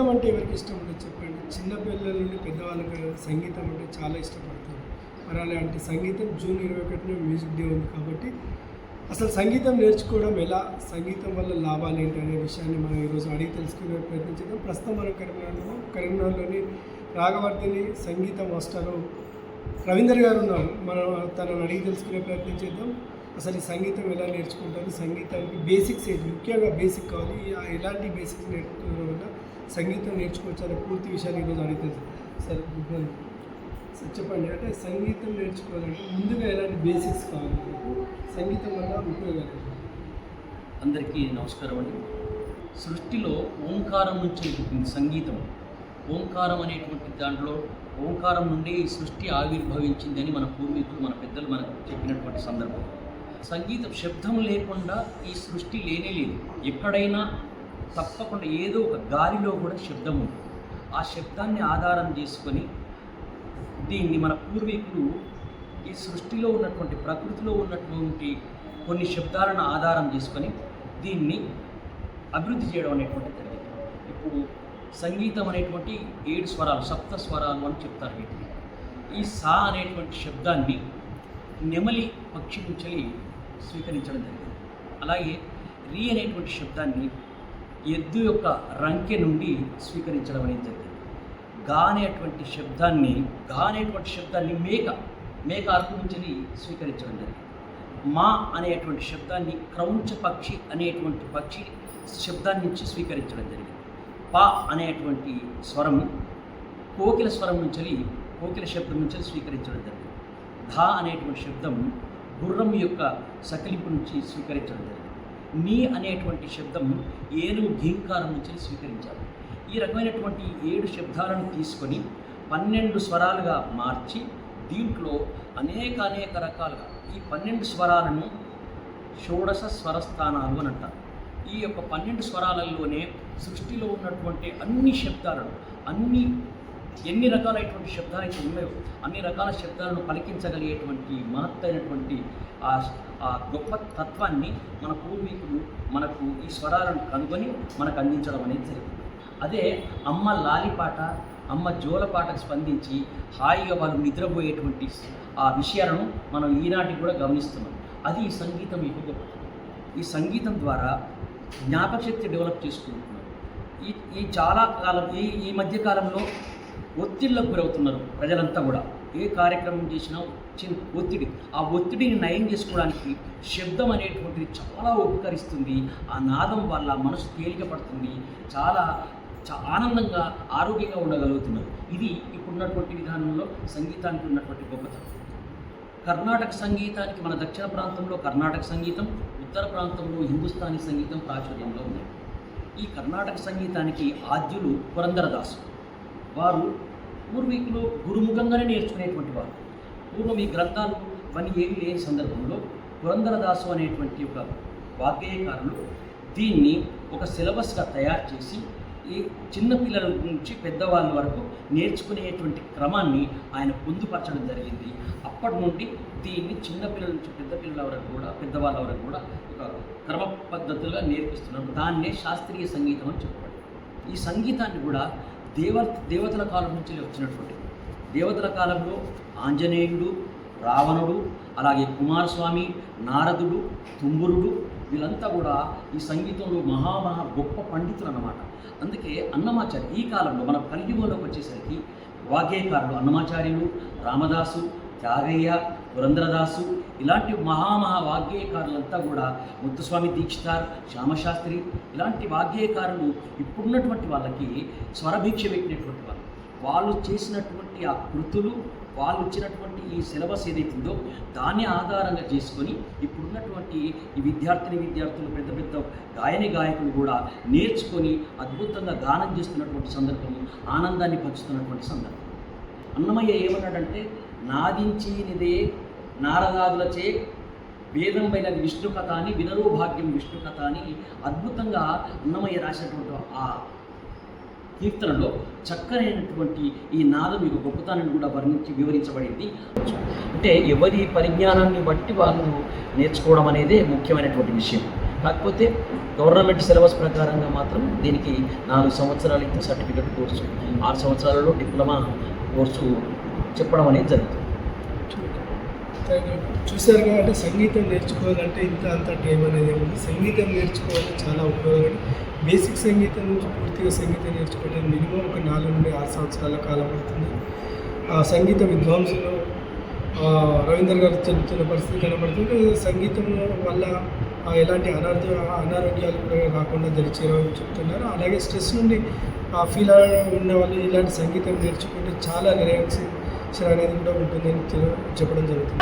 సంగీతం అంటే ఎవరికి ఇష్టం ఉంటుంది చెప్పండి. చిన్నపిల్లల నుండి పెద్దవాళ్ళకి సంగీతం అంటే చాలా ఇష్టపడతారు. మరి అలాంటి సంగీతం జూన్ ఇరవై ఒకటిన మ్యూజిక్ డే ఉంది కాబట్టి అసలు సంగీతం నేర్చుకోవడం ఎలా? సంగీతం వల్ల లాభాలు ఏంటి అనే విషయాన్ని మనం ఈరోజు అడిగి తెలుసుకునే ప్రయత్నించడం ప్రస్తుతం మనం కరీంనగర్లో కరీంనగర్లోని రాగవర్ధిని సంగీత మాస్టరు రవీందర్ గారు ఉన్నారు. మనం తనను అడిగి తెలుసుకునే ప్రయత్నం చేద్దాం. అసలు ఈ సంగీతం ఎలా నేర్చుకుంటారు? సంగీతానికి బేసిక్స్ ఏంటి? ముఖ్యంగా బేసిక్ కావాలి. ఎలాంటి బేసిక్స్ నేర్చుకోవడం వల్ల సంగీతం నేర్చుకోవచ్చు అనే పూర్తి విషయాలు ఈరోజు అడిగితే సార్ గుడ్ మార్నింగ్ సార్ చెప్పండి. అంటే సంగీతం నేర్చుకోవాలంటే ముందుగా ఎలాంటి బేసిక్స్ కావాలి? సంగీతం వల్ల ఉపయోగాలు అందరికీ నమస్కారం అండి. సృష్టిలో ఓంకారం నుంచి పుట్టింది సంగీతం. ఓంకారం అనేటువంటి దాంట్లో ఓంకారం నుండి ఈ సృష్టి ఆవిర్భవించిందని మన పూర్వీకులు మన పెద్దలు మనకు చెప్పినటువంటి సందర్భం. సంగీతం శబ్దం లేకుండా ఈ సృష్టి లేనే లేదు. ఎక్కడైనా తప్పకుండా ఏదో ఒక గాలిలో కూడా శబ్దం ఉంటుంది. ఆ శబ్దాన్ని ఆధారం చేసుకొని దీన్ని మన పూర్వీకులు ఈ సృష్టిలో ఉన్నటువంటి ప్రకృతిలో ఉన్నటువంటి కొన్ని శబ్దాలను ఆధారం చేసుకొని దీన్ని అభివృద్ధి చేయడం అనేటువంటి జరిగింది. ఇప్పుడు సంగీతం అనేటువంటి ఏడు స్వరాలు సప్త స్వరాలు అని చెప్తారు వీటిని. ఈ సా అనేటువంటి శబ్దాన్ని నెమలి పక్షి నుంచి స్వీకరించడం జరిగింది. అలాగే రీ అనేటువంటి శబ్దాన్ని ఎద్దు యొక్క రంకె నుండి స్వీకరించడం అనేది జరిగింది. గా అనేటువంటి శబ్దాన్ని గా అనేటువంటి శబ్దాన్ని మేక మేక అర్పు నుంచి స్వీకరించడం జరిగింది. మా అనేటువంటి శబ్దాన్ని క్రౌంచ పక్షి అనేటువంటి పక్షి శబ్దాన్ని నుంచి స్వీకరించడం జరిగింది. పా అనేటువంటి స్వరం కోకిల స్వరం నుంచి కోకిల శబ్దం నుంచి స్వీకరించడం జరిగింది. ధా అనేటువంటి శబ్దం గుర్రం యొక్క సకిలింపు నుంచి స్వీకరించడం జరిగింది. నీ అనేటువంటి శబ్దం ఏనుగు ఘీంకారం నుంచి స్వీకరించారు ఈ రకమైనటువంటి ఏడు శబ్దాలను తీసుకొని పన్నెండు స్వరాలుగా మార్చి దీంట్లో అనేక అనేక రకాలుగా ఈ పన్నెండు స్వరాలను షోడశ స్వరస్థానాలు అని అంటారు. ఈ యొక్క పన్నెండు స్వరాలలోనే సృష్టిలో ఉన్నటువంటి అన్ని శబ్దాలను అన్ని ఎన్ని రకాలైనటువంటి శబ్దాలు అయితే ఉన్నాయో అన్ని రకాల శబ్దాలను పలికించగలిగేటువంటి మహత్తైనటువంటి ఆ ఆ గొప్ప తత్వాన్ని మన పూర్వీకులు మనకు ఈ స్వరాలను కనుగొని మనకు అందించడం అనేది జరిగింది. అదే అమ్మ లాలిపాట అమ్మ జోలపాటకు స్పందించి హాయిగా వాళ్ళు నిద్రపోయేటువంటి ఆ విషయాలను మనం ఈనాటికి కూడా గమనిస్తున్నాం. అది ఈ సంగీతం యొక్క గొప్పతనం ఈ సంగీతం ద్వారా జ్ఞాపకశక్తి డెవలప్ చేసుకుంటున్నాం. ఈ ఈ చాలా కాలం ఈ ఈ మధ్యకాలంలో ఒత్తిళ్ళకు ఒత్తిళ్ళకు గురవుతున్నారు ప్రజలంతా కూడా. ఏ కార్యక్రమం చేసినా చిన్న ఒత్తిడి. ఆ ఒత్తిడిని నయం చేసుకోవడానికి శబ్దం అనేటువంటిది చాలా ఉపకరిస్తుంది. ఆ నాదం వల్ల మనసు తేలిక పడుతుంది చాలా చా- ఆనందంగా ఆరోగ్యంగా ఉండగలుగుతున్నారు. ఇది ఇప్పుడున్నటువంటి విధానంలో సంగీతానికి ఉన్నటువంటి గొప్పతనం. కర్ణాటక సంగీతానికి మన దక్షిణ ప్రాంతంలో కర్ణాటక సంగీతం ఉత్తర ప్రాంతంలో హిందుస్థానీ సంగీతం ప్రాచుర్యంలో ఉన్నాయి ఈ కర్ణాటక సంగీతానికి ఆద్యులు పురందరదాసు వారు పూర్వీకులు గురుముఖంగానే నేర్చుకునేటువంటి వారు. పూర్వం ఈ గ్రంథాలు ఇవన్నీ ఏమి లేని సందర్భంలో పురంధరదాసు అనేటువంటి ఒక వాగ్గేయకారులు దీన్ని ఒక సిలబస్గా తయారు చేసి ఈ చిన్నపిల్లల నుంచి పెద్దవాళ్ళ వరకు నేర్చుకునేటువంటి క్రమాన్ని ఆయన పొందుపరచడం జరిగింది. అప్పటి నుండి దీన్ని చిన్నపిల్లల నుంచి పెద్ద పిల్లల వరకు కూడా పెద్దవాళ్ళ వరకు కూడా ఒక క్రమ పద్ధతులుగా నేర్పిస్తున్నారు. దాన్నే శాస్త్రీయ సంగీతం అని చెప్పాడు ఈ సంగీతాన్ని కూడా దేవ దేవతల కాలం నుంచి వచ్చినటువంటి. దేవతల కాలంలో ఆంజనేయుడు రావణుడు అలాగే కుమారస్వామి నారదుడు తుంబురుడు వీళ్ళంతా కూడా ఈ సంగీతంలో మహామహా గొప్ప పండితులు అన్నమాట అందుకే అన్నమాచార్య ఈ కాలంలో మన కలియుగంలోకి వచ్చేసరికి వాగ్గేయకారులు అన్నమాచార్యులు రామదాసు త్యాగయ్య పురంధరదాసు ఇలాంటి మహామహా వాగ్గేయకారులంతా కూడా ముత్తుస్వామి దీక్షితార్ శ్యామశాస్త్రి ఇలాంటి వాగ్గేయకారులు ఇప్పుడున్నటువంటి వాళ్ళకి స్వరభిక్ష పెట్టినటువంటి వాళ్ళు. వాళ్ళు చేసినటువంటి ఆ కృతులు వాళ్ళు ఇచ్చినటువంటి ఈ సిలబస్ ఏదైతుందో దాన్ని ఆధారంగా చేసుకొని ఇప్పుడున్నటువంటి ఈ విద్యార్థిని విద్యార్థులు పెద్ద పెద్ద గాయని గాయకులు కూడా నేర్చుకొని అద్భుతంగా గానం చేస్తున్నటువంటి సందర్భం ఆనందాన్ని పంచుతున్నటువంటి సందర్భం. అన్నమయ్య ఏమన్నాడంటే నాదించినిదే నారదాదులచే వేదం పైనది విష్ణు కథ అని వినరో భాగ్యం విష్ణు కథ అని అద్భుతంగా అన్నమయ్య రాసినటువంటి ఆ కీర్తనలో చక్కనైనటువంటి ఈ నాదం యొక్క గొప్పతనాన్ని కూడా వర్ణించి వివరించబడింది. అంటే ఎవరి పరిజ్ఞానాన్ని బట్టి వాళ్ళు నేర్చుకోవడం అనేదే ముఖ్యమైనటువంటి విషయం. కాకపోతే గవర్నమెంట్ సిలబస్ ప్రకారంగా మాత్రం దీనికి నాలుగు సంవత్సరాలు ఇంత సర్టిఫికెట్ కోర్సు ఆరు సంవత్సరాలలో డిప్లొమా కోర్సు చెప్పడం అనేది జరుగుతుంది. చూశారు కాబట్టి అంటే సంగీతం నేర్చుకోవాలంటే ఇంత అంత టైం అనేది ఉంది. సంగీతం నేర్చుకోవాలంటే చాలా ఉపయోగం బేసిక్ సంగీతం నుంచి పూర్తిగా సంగీతం నేర్చుకోవడం మినిమం ఒక నాలుగు నుండి ఆరు సంవత్సరాల కాలం పడుతుంది. ఆ సంగీత విద్వాంసులు రవీంద్ర గారు చెబుతున్న పరిస్థితి కనబడుతుంది. సంగీతం వల్ల ఎలాంటి అనారోగ్య అనారోగ్యాలు కూడా రాకుండా జరిచేవని చెప్తున్నారు. అలాగే స్ట్రెస్ నుండి ఫీల్ ఉన్న వాళ్ళు ఇలాంటి సంగీతం నేర్చుకుంటే చాలా రిలాక్సేషన్ అనేది కూడా ఉంటుందని తెలు- చెప్పడం జరుగుతుంది